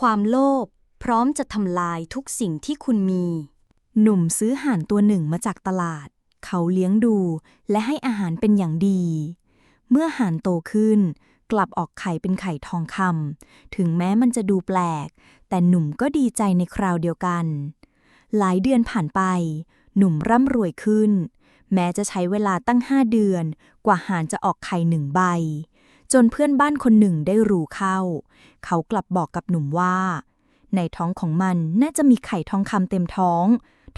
ความโลภพร้อมจะทำลายทุกสิ่งที่คุณมี หนุ่มซื้อห่านตัวหนึ่งมาจากตลาด เขาเลี้ยงดูและให้อาหารเป็นอย่างดี เมื่อห่านโตขึ้น กลับออกไข่เป็นไข่ทองคำถึงแม้มันจะดูแปลก แต่หนุ่มก็ดีใจในคราวเดียวกัน หลายเดือนผ่านไป หนุ่มร่ำรวยขึ้น แม้จะใช้เวลาตั้งห้าเดือน กว่าห่านจะออกไข่หนึ่งใบ จนเพื่อนบ้านคนหนึ่งได้รู้เข้า เขากลับบอกกับหนุ่มว่า ในท้องของมันน่าจะมีไข่ทองคำเต็มท้อง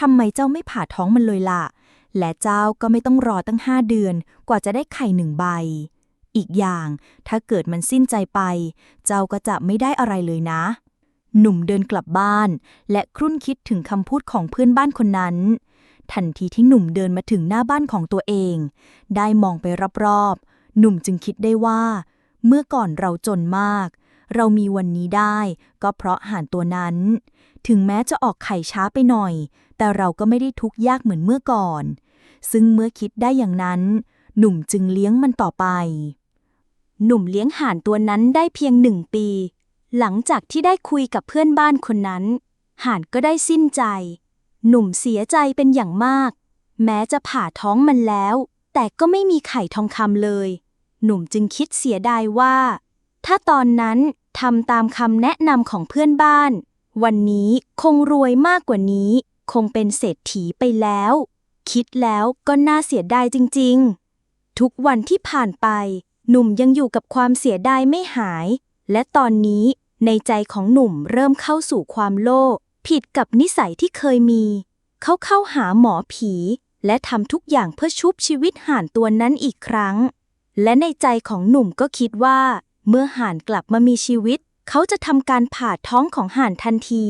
ทำไมเจ้าไม่ผ่าท้องมันเลยล่ะ และเจ้าก็ไม่ต้องรอตั้งห้าเดือนกว่าจะได้ไข่หนึ่งใบ อีกอย่างถ้าเกิดมันสิ้นใจไป เจ้าก็จะไม่ได้อะไรเลยนะ หนุ่มเดินกลับบ้าน และครุ่นคิดถึงคำพูดของเพื่อนบ้านคนนั้น ทันทีที่หนุ่มเดินมาถึงหน้าบ้านของตัวเอง ได้มองไปรอบๆ หนุ่มจึงคิดได้ว่า เมื่อก่อนเราจนมาก เรามีวันนี้ได้ก็เพราะห่านตัวนั้น ถึงแม้จะออกไข่ช้าไปหน่อย แต่เราก็ไม่ได้ทุกข์ยากเหมือนเมื่อก่อน ซึ่งเมื่อคิดได้อย่างนั้น หนุ่มจึงเลี้ยงมันต่อไป หนุ่มเลี้ยงห่านตัวนั้นได้เพียงหนึ่งปี หลังจากที่ได้คุยกับเพื่อนบ้านคนนั้น ห่านก็ได้สิ้นใจ หนุ่มเสียใจเป็นอย่างมาก แม้จะผ่าท้องมันแล้ว แต่ก็ไม่มีไข่ทองคำเลย หนุ่มจึงคิดเสียดายว่า ถ้าตอนนั้นทำตามคำแนะนำของเพื่อนบ้าน วันนี้คงรวยมากกว่านี้ คงเป็นเศรษฐีไปแล้ว คิดแล้วก็น่าเสียดายจริง ๆ ทุกวันที่ผ่านไป หนุ่มยังอยู่กับความเสียดายไม่หาย และตอนนี้ในใจของหนุ่มเริ่มเข้าสู่ความโลภผิดกับนิสัยที่เคยมี เขาเข้าหาหมอผี และทำทุกอย่างเพื่อชุบชีวิตห่านตัวนั้นอีกครั้ง และในใจของหนุ่มก็คิดว่า เมื่อห่านกลับมามีชีวิต เขาจะทำการผ่าท้องของห่านทันที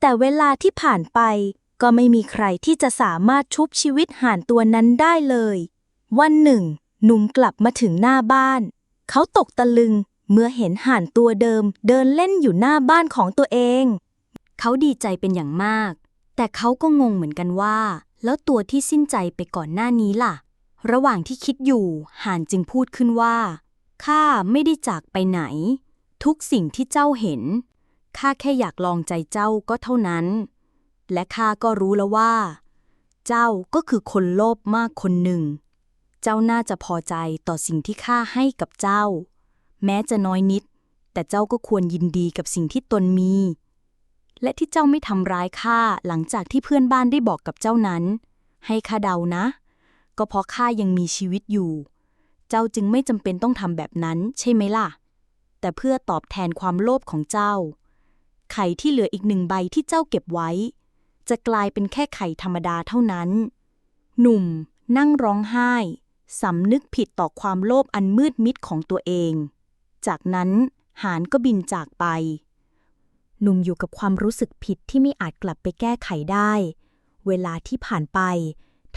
แต่เวลาที่ผ่านไป ก็ไม่มีใครที่จะสามารถชุบชีวิตห่านตัวนั้นได้เลย วันหนึ่ง หนุ่มกลับมาถึงหน้าบ้าน เขาตกตะลึงเมื่อเห็นห่านตัวเดิม เดินเล่นอยู่หน้าบ้านของตัวเอง เขาดีใจเป็นอย่างมาก แต่เขาก็งงเหมือนกันว่า แล้วตัวที่สิ้นใจไปก่อนหน้านี้ล่ะ ระหว่างที่คิดอยู่ห่านจึงพูดขึ้นว่าข้าไม่ได้จากไปไหน ทุกสิ่งที่เจ้าเห็นข้าแค่อยากลองใจเจ้าก็เท่านั้น และข้าก็รู้แล้วว่า เจ้าก็คือคนโลภมากคนหนึ่ง เจ้าน่าจะพอใจต่อสิ่งที่ข้าให้กับเจ้า แม้จะน้อยนิด แต่เจ้าก็ควรยินดีกับสิ่งที่ตนมี และที่เจ้าไม่ทำร้ายข้าหลังจากที่เพื่อนบ้านได้บอกกับเจ้านั้น ให้ข้าเดานะ ก็เพราะข้ายังมีชีวิตอยู่ เจ้าจึงไม่จำเป็นต้องทำแบบนั้น ใช่ไหมล่ะ แต่เพื่อตอบแทนความโลภของเจ้า ไข่ที่เหลืออีกหนึ่งใบที่เจ้าเก็บไว้ จะกลายเป็นแค่ไข่ธรรมดาเท่านั้น หนุ่ม นั่งร้องไห้สำนึกผิดต่อความโลภอันมืดมิดของตัวเอง จากนั้นหานก็บินจากไป หนุ่มอยู่กับความรู้สึกผิดที่ไม่อาจกลับไปแก้ไขได้ เวลาที่ผ่านไป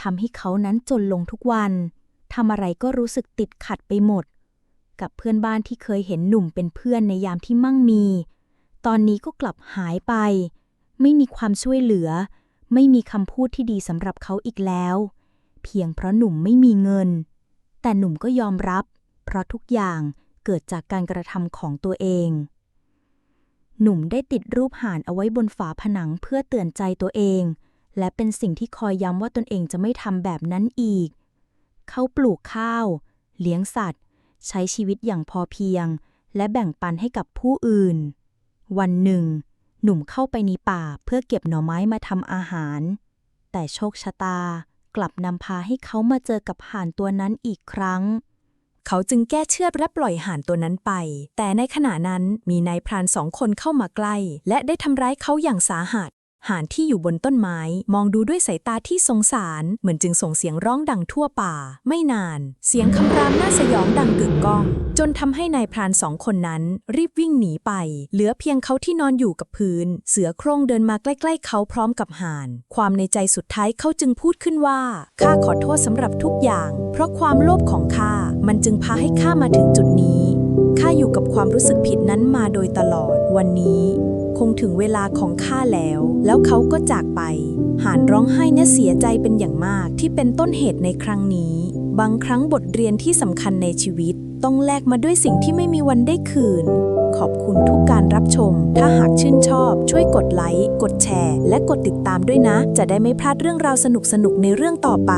ทำให้เขานั้นจนลงทุกวันทำอะไรก็รู้สึกติดขัดไปหมด กับเพื่อนบ้านที่เคยเห็นหนุ่มเป็นเพื่อนในยามที่มั่งมี ตอนนี้ก็กลับหายไป ไม่มีความช่วยเหลือ ไม่มีคำพูดที่ดีสำหรับเขาอีกแล้ว เพียงเพราะหนุ่มไม่มีเงิน แต่หนุ่มก็ยอมรับ เพราะทุกอย่างเกิดจากการกระทำของตัวเอง หนุ่มได้ติดรูปห่านเอาไว้บนฝาผนังเพื่อเตือนใจตัวเอง และเป็นสิ่งที่คอยย้ำว่าตนเองจะไม่ทำแบบนั้นอีก เขาปลูกข้าว เลี้ยงสัตว์ ใช้ชีวิตอย่างพอเพียง และแบ่งปันให้กับผู้อื่น วันหนึ่ง หนุ่มเข้าไปในป่าเพื่อเก็บหน่อไม้มาทำอาหาร แต่โชคชะตากลับนำพาให้เขามาเจอกับห่านตัวนั้นอีกครั้ง เขาจึงแก้เชือดและปล่อยห่านตัวนั้นไป แต่ในขณะนั้นมีนายพรานสองคนเข้ามาใกล้ และได้ทำร้ายเขาอย่างสาหัส ห่านที่อยู่บนต้นไม้ มองดูด้วยสายตาที่สงสาร เหมือนจึงส่งเสียงร้องดังทั่วป่า ไม่นาน เสียงคำรามน่าสยองดังกึกก้อง จนทำให้นายพรานสองคนนั้น รีบวิ่งหนีไป เหลือเพียงเขาที่นอนอยู่กับพื้น เสือโคร่งเดินมาใกล้ ๆ เขาพร้อมกับห่าน ความในใจสุดท้ายเขาจึงพูดขึ้นว่าข้าขอโทษสำหรับทุกอย่าง เพราะความโลภของข้ามันจึงพาให้ข้ามาถึงจุดนี้ข้าอยู่กับความรู้สึกผิดนั้นมาโดยตลอด วันนี้ คงถึงเวลาของข้าแล้ว แล้วเขาก็จากไป หานร้องไห้เนี่ยเสียใจเป็นอย่างมากที่เป็นต้นเหตุในครั้งนี้ บางครั้งบทเรียนที่สำคัญในชีวิต ต้องแลกมาด้วยสิ่งที่ไม่มีวันได้คืน ขอบคุณทุกการรับชม ถ้าหากชื่นชอบ ช่วยกดไลค์ กดแชร์ และกดติดตามด้วยนะ จะได้ไม่พลาดเรื่องราวสนุกๆในเรื่องต่อไป